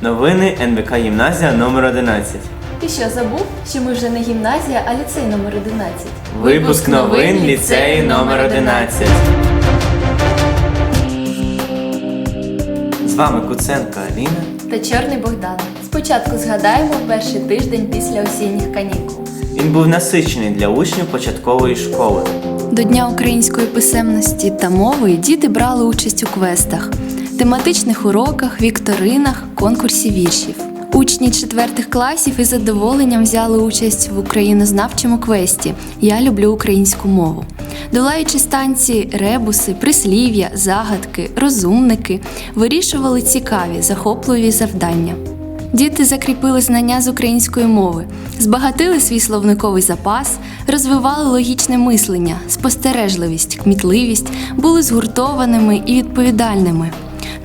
Новини НВК Гімназія номер 11 Ти що забув, що ми вже не гімназія, а ліцей номер 11? Випуск новин ліцею номер 11 З вами Куценко Аліна. та Чорний Богдан. Спочатку згадаємо перший тиждень після осінніх канікул. Він був насичений для учнів початкової школи. До Дня української писемності та мови діти брали участь у квестах, тематичних уроках, вікторинах, конкурсі віршів. Учні четвертих класів із задоволенням взяли участь в українознавчому квесті Я люблю українську мову. Долаючи станції ребуси, прислів'я, загадки, розумники, вирішували цікаві, захопливі завдання. Діти закріпили знання з української мови, збагатили свій словниковий запас, розвивали логічне мислення, спостережливість, кмітливість, були згуртованими і відповідальними.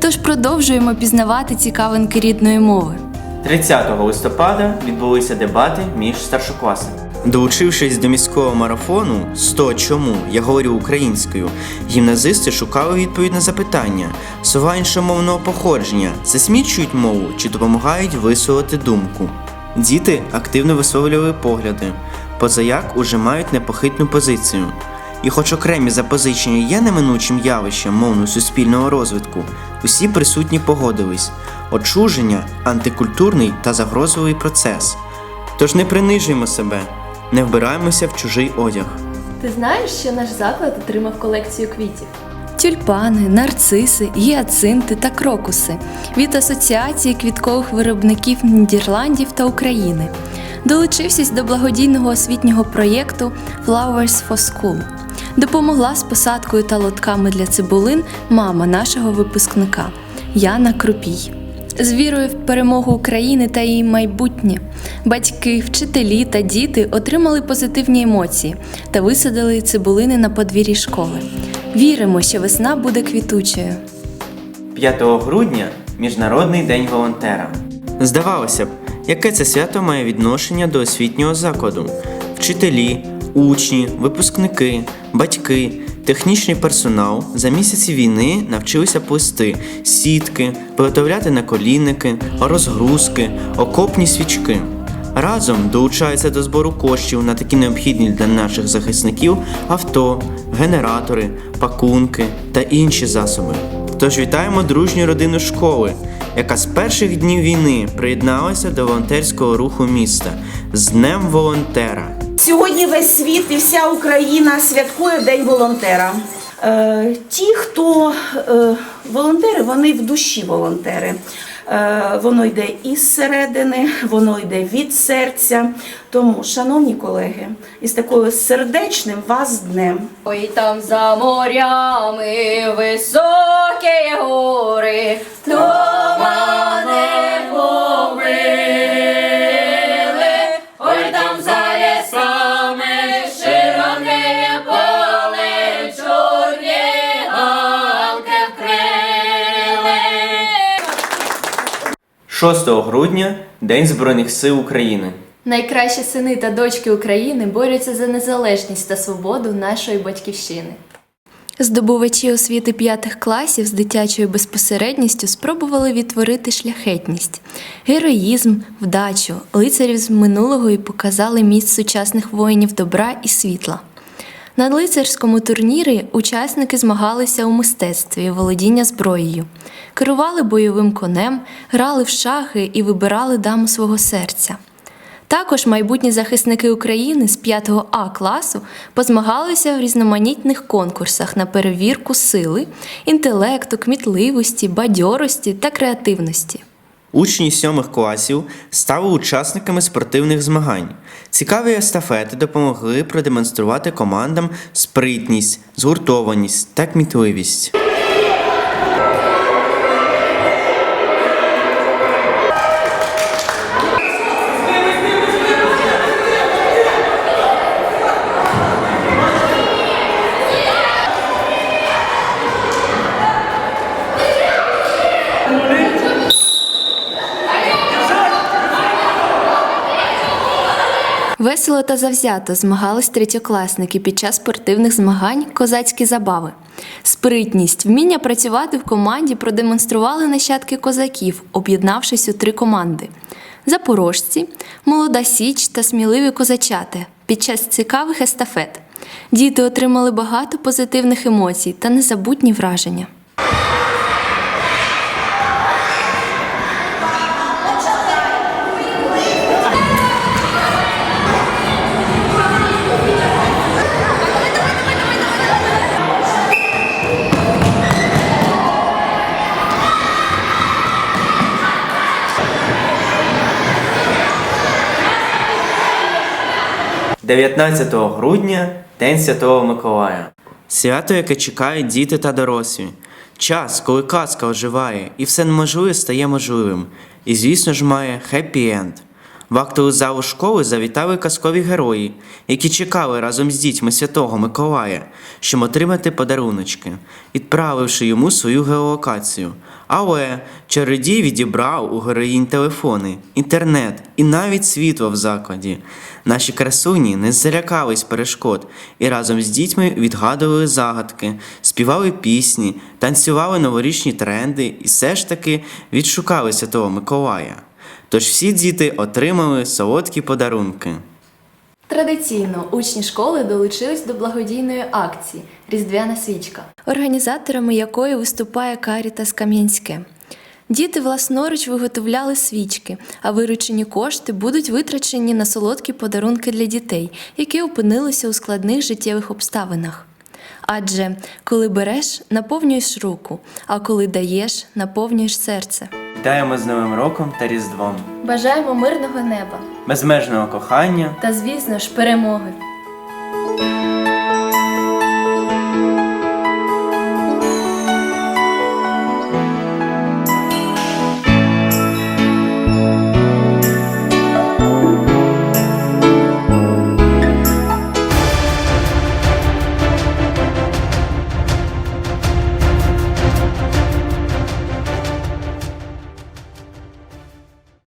Тож продовжуємо пізнавати цікавинки рідної мови. 30 листопада відбулися дебати між старшокласниками. Долучившись до міського марафону «100 чому я говорю українською, гімназисти шукали відповідь на запитання: слова іншомовного походження засмічують мову чи допомагають висловити думку. Діти активно висловлювали погляди, позаяк уже мають непохитну позицію. І хоч окремі запозичення є неминучим явищем мовно-суспільного розвитку, усі присутні погодились очуження, антикультурний та загрозовий процес. Тож не принижуємо себе, не вбираємося в чужий одяг. Ти знаєш, що наш заклад отримав колекцію квітів? Тюльпани, нарциси, гіацинти та крокуси від Асоціації квіткових виробників Нідерландів та України. Долучився до благодійного освітнього проєкту Flowers for School. Допомогла з посадкою та лотками для цибулин мама нашого випускника Яна Крупій. З вірою в перемогу України та її майбутнє батьки, вчителі та діти отримали позитивні емоції та висадили цибулини на подвір'ї школи. Віримо, що весна буде квітучою. 5 грудня Міжнародний день волонтера. Здавалося б, яке це свято має відношення до освітнього закладу? Вчителі, учні, випускники, батьки, технічний персонал за місяці війни навчилися плести сітки, виготовляти наколінники, розгрузки, окопні свічки. Разом долучаються до збору коштів на такі необхідні для наших захисників авто, генератори, пакунки та інші засоби. Тож вітаємо дружню родину школи, яка з перших днів війни приєдналася до волонтерського руху міста з Днем волонтера. Сьогодні весь світ і вся Україна святкує День волонтера. Е, ті, хто е, волонтери, вони в душі волонтери. Е, воно йде із середини, воно йде від серця. Тому, шановні колеги, із такою сердечним вас днем. Ой, там за морями високі гори, тумани побили, 6 грудня День Збройних сил України. Найкращі сини та дочки України борються за незалежність та свободу нашої батьківщини. Здобувачі освіти п'ятих класів з дитячою безпосередністю спробували відтворити шляхетність, героїзм, вдачу, лицарів з минулого і показали міст сучасних воїнів добра і світла. На лицарському турнірі учасники змагалися у мистецтві володіння зброєю, керували бойовим конем, грали в шахи і вибирали даму свого серця. Також майбутні захисники України з 5 А класу позмагалися в різноманітних конкурсах на перевірку сили, інтелекту, кмітливості, бадьорості та креативності. Учні сьомих класів стали учасниками спортивних змагань. Цікаві естафети допомогли продемонструвати командам спритність, згуртованість та кмітливість. Весело та завзято змагались третьокласники під час спортивних змагань Козацькі забави. Спритність, вміння працювати в команді продемонстрували нащадки козаків, об'єднавшись у три команди: запорожці, молода січ та сміливі козачати під час цікавих естафет. Діти отримали багато позитивних емоцій та незабутні враження. – 19 грудня День Святого Миколая. Свято, яке чекають діти та дорослі. Час, коли казка оживає, і все неможливе стає можливим. І, звісно ж, має хеппі-енд. В актову залу школи завітали казкові герої, які чекали разом з дітьми Святого Миколая, щоб отримати подаруночки, відправивши йому свою геолокацію. Але чародій відібрав у героїнь телефони, інтернет і навіть світло в закладі. Наші красуні не злякались перешкод і разом з дітьми відгадували загадки, співали пісні, танцювали новорічні тренди і все ж таки відшукали Святого Миколая. Тож всі діти отримали солодкі подарунки. Традиційно учні школи долучились до благодійної акції Різдвяна свічка. організаторами якої виступає Карітас Кам'янське. Діти власноруч виготовляли свічки, а виручені кошти будуть витрачені на солодкі подарунки для дітей, які опинилися у складних життєвих обставинах. Адже коли береш, наповнюєш руку, а коли даєш, наповнюєш серце. Вітаємо з Новим роком та Різдвом, Бажаємо мирного неба. Безмежного кохання. Та, звісно ж, перемоги.